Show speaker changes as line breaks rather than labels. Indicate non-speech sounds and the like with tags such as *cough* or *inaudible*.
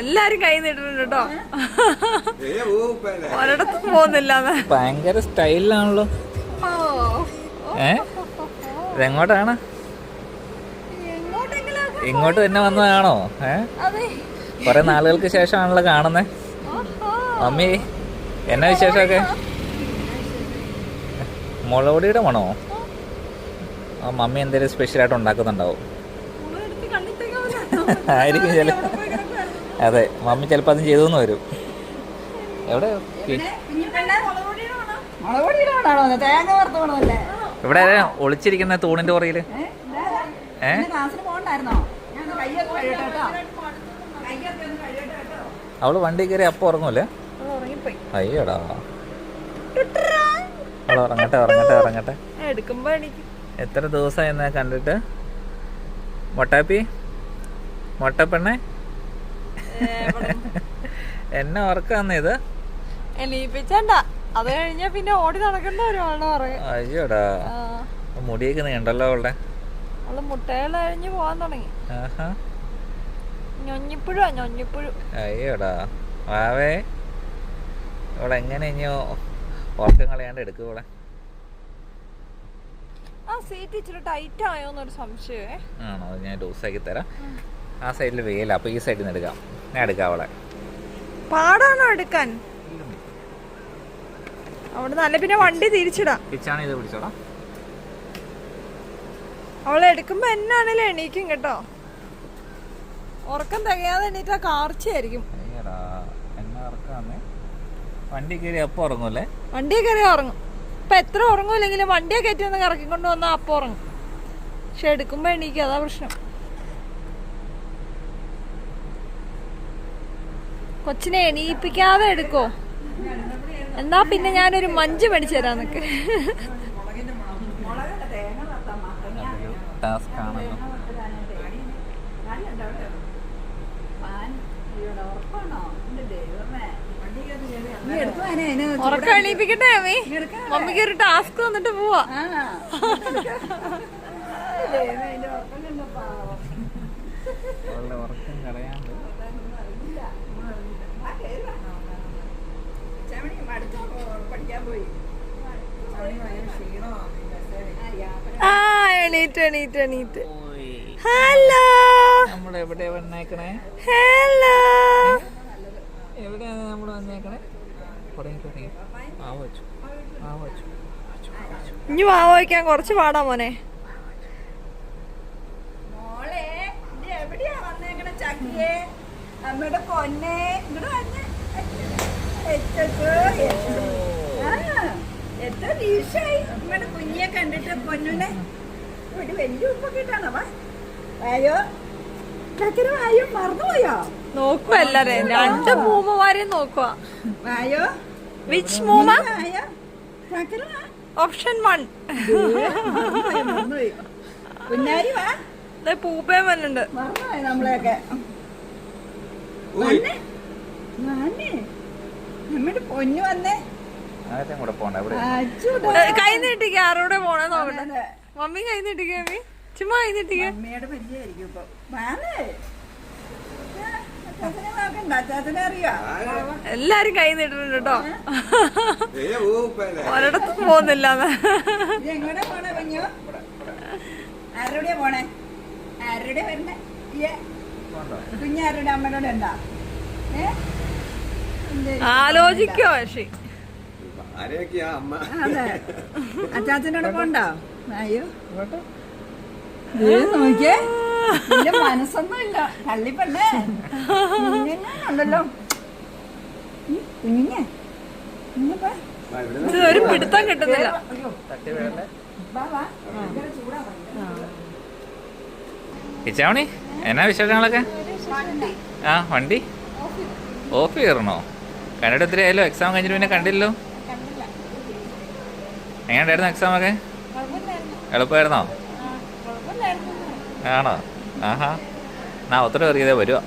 എല്ലാരും കൈ നീട്ടിട്ടുണ്ട് കേട്ടോ. ഒരിടത്തും പോകുന്നില്ല
ഭയങ്കര സ്റ്റൈലിലാണല്ലോ. ഏ? ഇതെങ്ങോട്ടാണ്? ഇങ്ങോട്ട് തന്നെ വന്നതാണോ? ഏ?
അതെ.
കുറെ നാളുകൾക്ക് ശേഷമാണല്ലോ കാണുന്നേ. മമ്മി എന്നാ വിശേഷമൊക്കെ? മുളകൊടിയുടെ മണോ? ആ മമ്മി എന്തെങ്കിലും സ്പെഷ്യലായിട്ട് ഉണ്ടാക്കുന്നുണ്ടാവും. ആയിരിക്കും ചില അതെ മമ്മി ചിലപ്പോൾ അതും ചെയ്തു വരും. എവിടെ? ഇവിടെ ഒളിച്ചിരിക്കുന്ന തൂണിന്റെ
പുറയിൽ
അവൾ വണ്ടി കയറി അപ്പൊ ഉറങ്ങൂലേ അയ്യോടാ. അവൾ ഉറങ്ങട്ടെ ഉറങ്ങട്ടെ ഉറങ്ങട്ടെ. എത്ര ദിവസമായി എന്നാ കണ്ടിട്ട്? മൊട്ടാപ്പി? മൊട്ടപ്പെണ്ണെ? *laughs* എന്നെ ഉറക്കാന്ന് ഇത്.
എണീപ്പിച്ചണ്ട. അത് കഴിഞ്ഞ പിന്നെ ഓടി നടക്കണ്ട ഒരാളുടെ പറയാ.
അയ്യോടാ. മുടിയൊക്കെ നീണ്ടല്ലോ അവളുടെ?
അവൾ മുട്ടകൾ കഴിഞ്ഞ് പോവാൻ തുടങ്ങി.
ആഹാ.
ഞൊഞ്ഞിപ്പുഴുവാ ഞൊഞ്ഞിപ്പുഴു.
അയ്യോടാ. വാവേ. ഇവിടെ എങ്ങനെ ഇനി ഉറക്കം കളയാണ്ട് എടുക്കും ഇവിടെ
ആ സീറ്റ് ഇച്ചിരി ടൈറ്റ് ആയോന്നൊരു സംശയമേ.
ആണോ? ഞാൻ ഞാൻ ലൂസാക്കി തരാം. ആ സൈഡിൽ വെയിലാ. അപ്പോൾ ഈ സൈഡിൽ നിന്ന് എടുക്കാം. ഞാൻ എടുക്കാം അവളെ.
പാടാണോ എടുക്കാൻ? അവിടെ നല്ല പിന്നെ വണ്ടി തിരിച്ചിടാം.
പിച്ചാണ് ഇത് പിടിച്ചോളാം.
അവളെ എടുക്കുമ്പോ എന്നാണേലും എണീക്കും കേട്ടോ. ഉറക്കം തികയാതെ എണീറ്റാ കാർച്ചയായിരിക്കും.
വണ്ടി കയറി അപ്പം ഉറങ്ങൂല്ലേ
വണ്ടിയെ കയറി ഉറങ്ങും. ഇപ്പൊ എത്ര ഉറങ്ങൂല്ലെങ്കിലും വണ്ടിയെ കയറ്റി ഒന്ന് കറക്കിക്കൊണ്ട് വന്നാൽ അപ്പം ഉറങ്ങും. പക്ഷെ എടുക്കുമ്പോ എണീക്കും അതാ പ്രശ്നം. കൊച്ചിനെ എണീപ്പിക്കാതെ എടുക്കോ. എന്നാ പിന്നെ ഞാനൊരു മഞ്ച് മേടിച്ചു തരാം നിനക്ക്.
ടാസ്ക് ആണല്ലോ
നീ എടുത്തു അതിനെ അതിന്
ഉറക്കം എണീപ്പിക്കട്ടെ അമ്മി. മമ്മിക്ക് ഒരു ടാസ്ക് വന്നിട്ട് പോവാ.
ഉറക്കം
കളയാണ്ട്
ആ, യാത്ര
ആ എണീറ്റ് എണീറ്റ് എണീറ്റ്. ഹലോ.
നമ്മൾ എവിടെ വന്നേക്കണേ?
ഹലോ.
എവിടെയാണ് നമ്മൾ വന്നേക്കണേ? തുടങ്ങി തുടങ്ങി
ഇനി വാ വയ്ക്കാൻ കുറച്ച് പാടാ മോനെ.
മോളെ ഇത് എവിടെയാ വന്നേക്കണ ചക്കിയെ? അമ്മയുടെ പൊന്നെ. ഇങ്ങോട്ട് വന്നെ. എത്ര ദിവസമായി നമ്മുടെ കുഞ്ഞിയെ കണ്ടിട്ട് പൊന്നുനെ ഒരു വലിയ ഉപ്പൊക്കെ ഇട്ടാണോ വായോ ചക്കര വായോ മറന്നുപോയോ?
നോക്കുക എല്ലാരെയും രണ്ട് മൂമ്മമാരെയും നോക്കുക
വായോ
വിച്ച് മൂമ
ചക്കര
ഓപ്ഷൻ വൺ.
കുഞ്ഞാരി വാ.
പൂപ്പേ വന്നുണ്ട്
മറന്നുപോയി നമ്മളെയൊക്കെ? നമ്മുടെ പൊന്നു വന്നേ.
കൈ നീട്ടിക്ക ആരോടെ പോണേ നോക്കട്ടെ?
അതെ.
മമ്മി കൈ നീട്ടിക്ക മമ്മി. ചുമ്മാ കൈ നീട്ടിക്ക.
അമ്മയുടെ പരിചയമായിരിക്കും ഇപ്പൊ.
എല്ലാരും കൈ നീട്ടുന്നുണ്ട് കേട്ടോ. ഒരിടത്തും പോകുന്നില്ല
പോണേ ആരുടെ വരണേ. കുഞ്ഞാരുടെ അമ്മയുടെ എന്ത്?
ആലോചിക്കോ പക്ഷേ
അതെ. അച്ചാച്ചനോട് പോണ്ടോ? അയ്യോ. നോക്കിയേ. മനസ്സൊന്നും ഇല്ല കള്ളിപ്പെണ്ണേ കുഞ്ഞുണ്ടല്ലോ കുഞ്ഞിഞ്ഞേ
ഒരു പിടുത്തം കിട്ടുന്നില്ല.
തട്ടി വീഴല്ലേ
വാ വാ. ഭയങ്കര ചൂടാ ഭയങ്കര
ഇച്ചാവണി എന്നാ വിശേഷങ്ങളൊക്കെ? ആ വണ്ടി? ഓഫ് കയറണോ കണ്ടിട്ട് ഒത്തിരി ആയാലോ? എക്സാം കഴിഞ്ഞിട്ട് പിന്നെ കണ്ടില്ലല്ലോ? എങ്ങനെയുണ്ടായിരുന്നു എക്സാം ഒക്കെ? എളുപ്പമായിരുന്നോ? ആണോ? ആഹാ. എന്നാ ഒത്തിരി അറിയതേ വരുവാ.